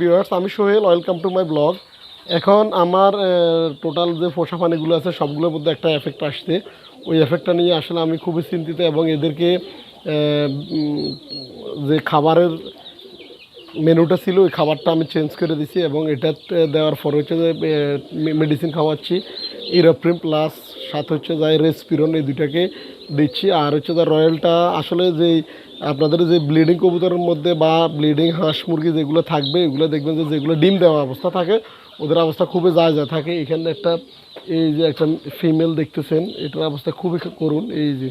Viewers আমি Sohel. Welcome to my blog এখন আমার টোটাল যে পোষা পানিগুলো আছে, সবগুলোর মধ্যে একটা এফেক্ট আসছে। ওই এফেক্টটা নিয়ে আসলে আমি খুবই চিন্তিত এবং এদেরকে যে খাবারের মেনুটা ছিল, ওই খাবারটা আমি চেঞ্জ করে দিছি এবং এটা দেওয়ার পর হচ্ছে যে মেডিসিন খাওয়াচ্ছি। ইরাপ্রিম প্লাস সাথে হচ্ছে যায় রেসপিরন এই দুইটাকে দিচ্ছি। আর হচ্ছে যে রয়্যালটা আসলে যেই আপনাদের যে ব্লিডিং কবুতরের মধ্যে বা ব্লিডিং হাঁস মুরগি যেগুলো থাকবে, এগুলো দেখবেন যে যেগুলো ডিম দেওয়া অবস্থা থাকে, ওদের অবস্থা খুবই যায় যায় থাকে। এখানে একটা, এই যে একটা ফিমেল দেখতেছেন, এটার অবস্থা খুবই করুন। এই যে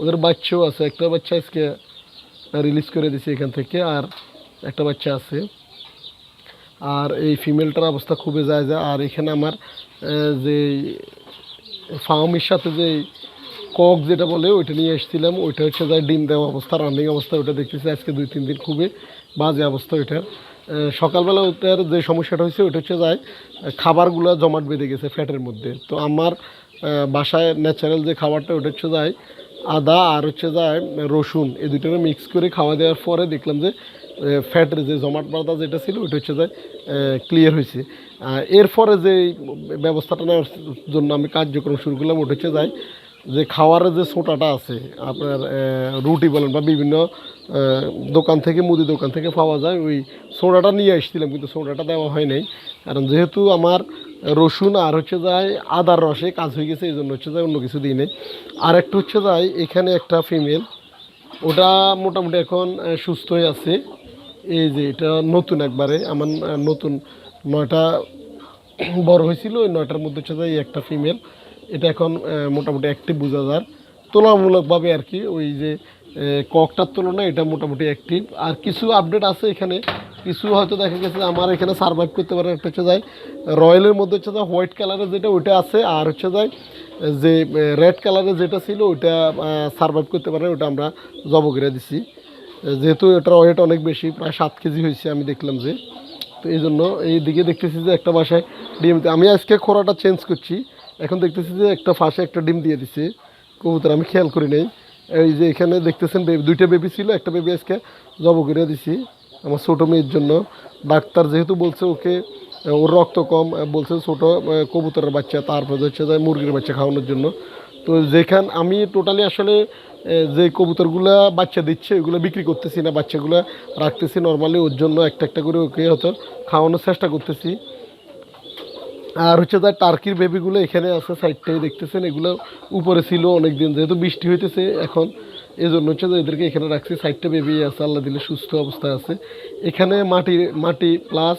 ওদের বাচ্চাও আছে, একটা বাচ্চা আজকে রিলিজ করে দিছি এখান থেকে, আর একটা বাচ্চা আছে। আর এই ফিমেলটার অবস্থা খুবই যায় যায় আর এখানে আমার যে ফার্মের সাথে যে কক যেটা বলে, ওইটা নিয়ে এসেছিলাম। ওইটা হচ্ছে যায় ডিম দেওয়া অবস্থা রানিং অবস্থা, ওইটা দেখতেছি আজকে দুই, তিন দিন খুবই বাজে অবস্থা ওইটার সকালবেলা ওটার যে সমস্যাটা হয়েছে, ওইটা হচ্ছে যায় খাবারগুলো জমাট বেঁধে গেছে ফ্যাটের মধ্যে। তো আমার বাসায় ন্যাচারাল যে খাবারটা ওটা হচ্ছে যায় আদা আর হচ্ছে যায় রসুন, এই দুটোকে মিক্স করে খাওয়া দেওয়ার পরে দেখলাম যে ফ্যাটের যে জমাট বাঁধা যেটা ছিল, ওইটা হচ্ছে যায় ক্লিয়ার হয়েছে। এরপরে যে ব্যবস্থাটা নেওয়ার জন্য আমি কার্যক্রম শুরু করলাম, ওটা হচ্ছে যায় যে খাওয়ারের যে সোটাটা আছে, আপনার রুটি বলেন বা বিভিন্ন দোকান থেকে, মুদি দোকান থেকে পাওয়া যায়, ওই সোডাটা নিয়ে এসেছিলাম কিন্তু সোডাটা দেওয়া হয় নাই। কারণ যেহেতু আমার রসুন আর হচ্ছে যায় আদার রসে কাজ হয়ে গেছে, এই জন্য হচ্ছে যায় অন্য কিছু দিই নেই। আর একটা হচ্ছে যায়, এখানে একটা ফিমেল ওটা মোটামুটি এখন সুস্থ হয়ে আছে। এই যে এটা নতুন একবারে, আমার নতুন নয়টা বড় হয়েছিল, ওই নয়টার মধ্যে হচ্ছে যে এই একটা ফিমেল এটা এখন মোটামুটি অ্যাক্টিভ বোঝা যার তুলনামূলকভাবে আর কি, ওই যে ককটার তুলনায় এটা মোটামুটি অ্যাক্টিভ আর কিছু আপডেট আছে এখানে। কিছু হয়তো দেখা গেছে যে আমার এখানে সার্ভাইভ করতে পারে, একটা হচ্ছে যায়, রয়্যালের মধ্যে হচ্ছে যায় হোয়াইট কালারের যেটা, ওইটা আছে। আর হচ্ছে যায়, যে রেড কালারের যেটা ছিল, ওইটা সার্ভাইভ করতে পারে ওটা আমরা জব করে দিছি। যেহেতু এটার ওয়েট অনেক বেশি, প্রায় সাত কেজি হয়েছে, আমি দেখলাম যে। তো এই জন্য এই দিকে দেখতেছি যে একটা বাসায় ডিম আমি আজকে খোরাটা চেঞ্জ করছি। এখন দেখতেছি যে একটা ফাঁসে একটা ডিম দিয়ে দিছে। কবুতর, আমি খেয়াল করি নাই। এই যে এখানে দেখতেছেন বেবি দুইটা বেবি ছিল, একটা বেবি আজকে জব করে দিছি আমার ছোটো মেয়ের জন্য। ডাক্তার যেহেতু বলছে ওকে ওর রক্ত কম বলছে ছোটো কবুতরের বাচ্চা, তারপরে হচ্ছে যে মুরগির বাচ্চা খাওয়ানোর জন্য। তো যেখান, আমি টোটালি আসলে যে কবুতরগুলা বাচ্চা দিচ্ছে ওগুলো বিক্রি করতেছি না, বাচ্চাগুলো রাখতেছি নর্মালি ওর জন্য একটা একটা করে ওকে হয়তো খাওয়ানোর চেষ্টা করতেছি। আর হচ্ছে তার টার্কির বেবিগুলো এখানে আছে সাইডটাই দেখতেছেন, এগুলো উপরে ছিল অনেক দিন যেহেতু বৃষ্টি হইতেছে এখন এই জন্য হচ্ছে যে এদেরকে এখানে রাখছি সাইডটা বেবি আছে, আল্লাহ দিলে সুস্থ অবস্থায় আছে। এখানে মাটি মাটি প্লাস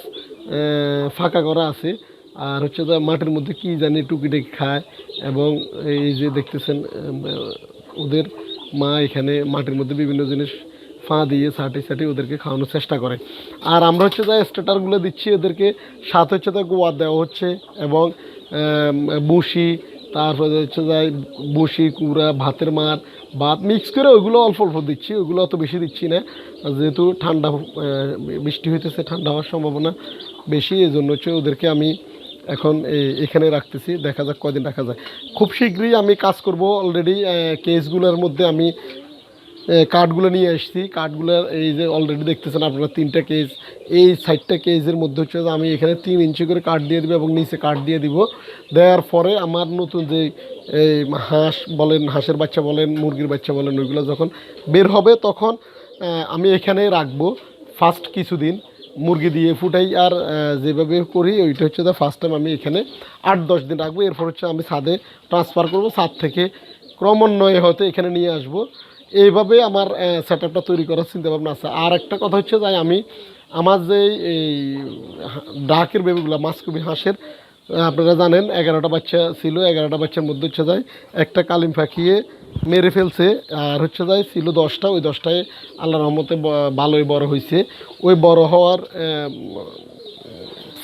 ফাঁকা করা আছে, আর হচ্ছে যে মাটির মধ্যে কি জানি টুকিটাকি খায়, এবং এই যে দেখতেছেন ওদের মা এখানে মাটির মধ্যে বিভিন্ন জিনিস ফা দিয়ে সাটি সাটি ওদেরকে খাওয়ানোর চেষ্টা করে। আর আমরা হচ্ছে যা স্টার্টারগুলো দিচ্ছি, ওদেরকে সাথে হচ্ছে তা গোয়া দেওয়া হচ্ছে এবং বসি তারপরে হচ্ছে যাই বসি কুড়া ভাতের মার, ভাত মিক্স করে ওইগুলো অল্প অল্প দিচ্ছি ওইগুলো অত বেশি দিচ্ছি না। যেহেতু ঠান্ডা বৃষ্টি হইতেছে, ঠান্ডা হওয়ার সম্ভাবনা বেশি এই জন্য হচ্ছে ওদেরকে আমি এখন এখানে রাখতেছি, দেখা যাক কদিন রাখা যায়। খুব শীঘ্রই আমি কাজ করব অলরেডি কেসগুলোর মধ্যে আমি কার্ডগুলো নিয়ে এসেছি কার্ডগুলো এই যে অলরেডি দেখতেছেন আপনারা তিনটা কেজ এই সাইডটা কেজের মধ্যে হচ্ছে যে আমি এখানে তিন ইঞ্চি করে কার্ড দিয়ে দেবো এবং নিচে কার্ড দিয়ে দিব। দেওয়ার পরে আমার নতুন যে এই হাঁস বলেন, হাঁসের বাচ্চা বলেন, মুরগির বাচ্চা বলেন, ওইগুলো যখন বের হবে তখন আমি এখানে রাখব ফার্স্ট কিছুদিন মুরগি দিয়ে ফুটাই আর যেভাবে করি ওইটা হচ্ছে ফার্স্ট টাইম আমি এখানে আট দশ দিন রাখব। এরপর হচ্ছে আমি ছাদে ট্রান্সফার করব। ছাদ থেকে ক্রমান্বয়ে হয়তো এখানে নিয়ে আসব। এইভাবে আমার সেট আপটা তৈরি করার চিন্তা ভাবনা আছে। আর একটা কথা হচ্ছে যে আমি, আমার যে এই ডাকের বেবিগুলো মাছকবি হাঁসের আপনারা জানেন, এগারোটা বাচ্চা ছিল, এগারোটা বাচ্চার মধ্যে হচ্ছে যায়, একটা কালিম ফাঁকিয়ে মেরে ফেলছে, আর হচ্ছে যায় ছিল দশটা, ওই দশটায় আল্লাহ রহমতে ভালোই বড় হয়েছে ওই বড় হওয়ার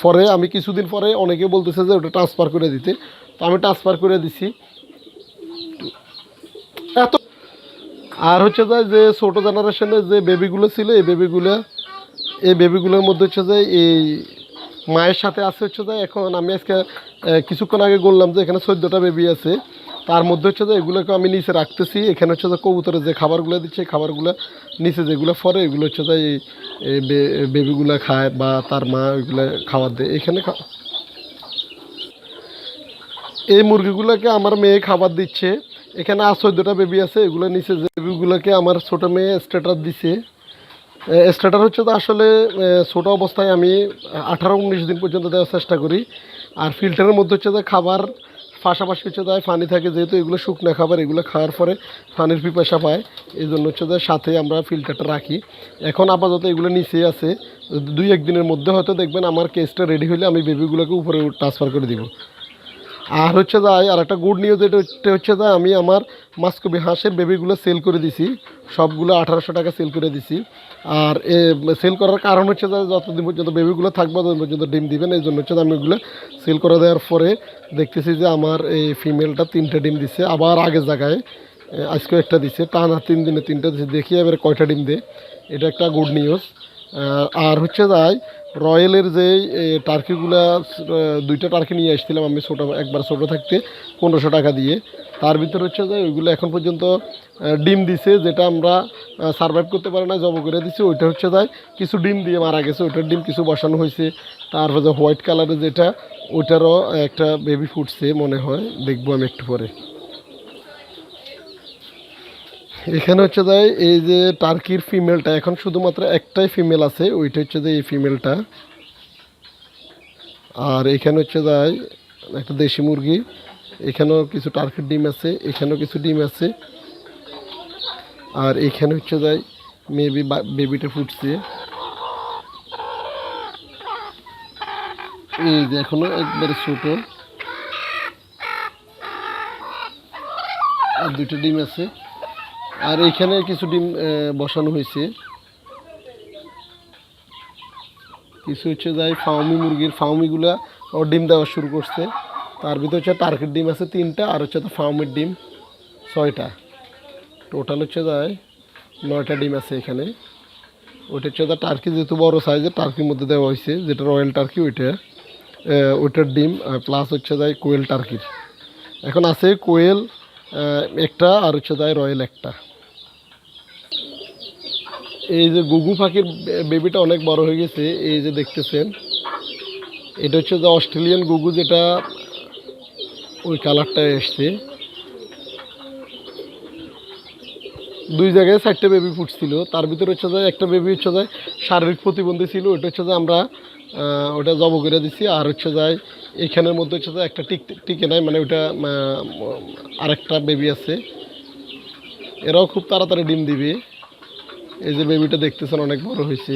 পরে আমি কিছুদিন পরে অনেকে বলতেছে যে ওটা ট্রান্সফার করে দিতে। তো আমি ট্রান্সফার করে দিছি। এত আর হচ্ছে যে যে ছোটো জেনারেশনের যে বেবিগুলো ছিল, এই বেবিগুলো এই বেবিগুলোর মধ্যে হচ্ছে যে এই মায়ের সাথে আছে হচ্ছে যে এখন আমি আজকে কিছুক্ষণ আগে বললাম যে এখানে চোদ্দোটা বেবি আছে। তার মধ্যে হচ্ছে যে এগুলোকে আমি নিচে রাখতেছি। এখানে হচ্ছে যে কবুতরের যে খাবারগুলো দিচ্ছে খাবারগুলো নিচে যেগুলো ফরে এগুলো হচ্ছে যে এই বেবিগুলো খায় বা তার মা ওইগুলো খাবার দেয়। এখানে এই মুরগিগুলোকে আমার মেয়ে খাবার দিচ্ছে। এখানে আর চোদ্দোটা বেবি আছে, এগুলো নিচে যে বেবিগুলোকে আমার ছোটো মেয়ে স্ট্যাটার দিছে। স্টার্টার হচ্ছে তো আসলে ছোট অবস্থায় আমি আঠারো উনিশ দিন পর্যন্ত দেওয়ার চেষ্টা করি। আর ফিল্টারের মধ্যে হচ্ছে যে খাবার, পাশাপাশি হচ্ছে তাই পানি থাকে, যেহেতু এগুলো শুকনো খাবার, এগুলো খাওয়ার পরে পানির পিপাসা পায়। এই জন্য হচ্ছে যে সাথে আমরা ফিল্টারটা রাখি। এখন আপাতত এগুলো নিচে আছে। দুই একদিনের মধ্যে হয়তো দেখবেন আমার কেসটা রেডি হলে আমি বেবিগুলোকে উপরে ট্রান্সফার করে দিব। আর হচ্ছে যাই আর একটা গুড নিউজ এটা হচ্ছে- যে আমি আমার মাস্কবি হাঁসের বেবিগুলো সেল করে দিছি। সবগুলো আঠারোশো টাকা সেল করে দিছি। আর এ সেল করার কারণ হচ্ছে যে যতদিন পর্যন্ত বেবিগুলো থাকবে, ততদিন পর্যন্ত ডিম দিবেন। এই জন্য হচ্ছে আমি ওগুলো সেল করে দেওয়ার পরে দেখতেছি যে আমার এই ফিমেলটা তিনটে ডিম দিছে। আবার আগের জায়গায় আজকেও একটা দিছে। টানা তিন দিনে তিনটা দিছে। দেখি এবার কয়টা ডিম দেয়। এটা একটা গুড নিউজ আর হচ্ছে যাই রয়্যালের যে টার্কিগুলা দুইটা টার্কি নিয়ে আসছিলাম আমি ছোটো, একবার ছোটো থাকতে, পনেরোশো টাকা দিয়ে। তার ভিতরে হচ্ছে যে ওইগুলো এখন পর্যন্ত ডিম দিছে, যেটা আমরা সার্ভাইভ করতে পারি না, জব করে দিছি, ওইটা হচ্ছে যাই কিছু ডিম দিয়ে মারা গেছে, ওইটার ডিম কিছু বসানো হয়েছে। তারপরে যে হোয়াইট কালারের যেটা, ওইটারও একটা বেবি ফুটছে, মনে হয়, দেখব আমি একটু পরে। এখানে হচ্ছে যাই এই যে টার্কির ফিমেলটা, এখন শুধুমাত্র একটাই ফিমেল আছে, ওইটা হচ্ছে যে এই ফিমেলটা। আর এখানে হচ্ছে যাই একটা দেশি মুরগি, এখানেও কিছু টার্কির ডিম আছে, এখানেও কিছু ডিম আছে। আর এখানে হচ্ছে যাই মেবি বেবিটা ফুটছে। এই যে এখনও একবারে ছোট। আর দুটো ডিম আছে। আর এইখানে কিছু ডিম বসানো হয়েছে। কিছু হচ্ছে যাই ফাউমি মুরগির ফাউমিগুলা ও ডিম দেওয়া শুরু করছে। তার ভিতরে হচ্ছে টার্কির ডিম আছে তিনটা, আর হচ্ছে তো ফাউমির ডিম ছয়টা। টোটাল হচ্ছে যায় নয়টা ডিম আছে এখানে। ওইটা হচ্ছে টার্কি, যেহেতু বড় সাইজের টার্কির মধ্যে দেওয়া হয়েছে, যেটা রয়্যাল টার্কি, ওইটা ওইটার ডিম প্লাস হচ্ছে যায় কোয়েল টার্কির। এখন আছে কোয়েল একটা, আর হচ্ছে যায় রয়্যাল একটা। এই যে গুগু পাখির বেবিটা অনেক বড় হয়ে গেছে এই যে দেখতেছেন। এটা হচ্ছে যে অস্ট্রেলিয়ান গুগু যেটা ওই কালারটা এসছে। দুই জায়গায় চারটে বেবি ফুটছিল তার ভিতরে হচ্ছে যে একটা বেবি হচ্ছে যে শারীরিক প্রতিবন্ধী ছিল ওইটা হচ্ছে যে আমরা ওটা জব করে দিছি আর হচ্ছে যায় এখানের মধ্যে হচ্ছে যে একটা টিক টিকে নাই মানে আহ, আরেকটা বেবি আছে। এরাও খুব তাড়াতাড়ি ডিম দিবে। এই যে বেবিটা দেখতেছেন, অনেক বড় হয়েছে।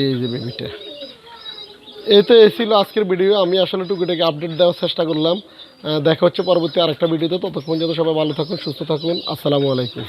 এই যে বেবিটা এই তো এই ছিল আজকের ভিডিও আমি আসলে টুকিটাকে আপডেট দেওয়ার চেষ্টা করলাম। দেখা হচ্ছে পরবর্তী আরেকটা ভিডিওতে ততক্ষণ যাতে সবাই ভালো থাকুন, সুস্থ থাকুন। আসসালামু আলাইকুম।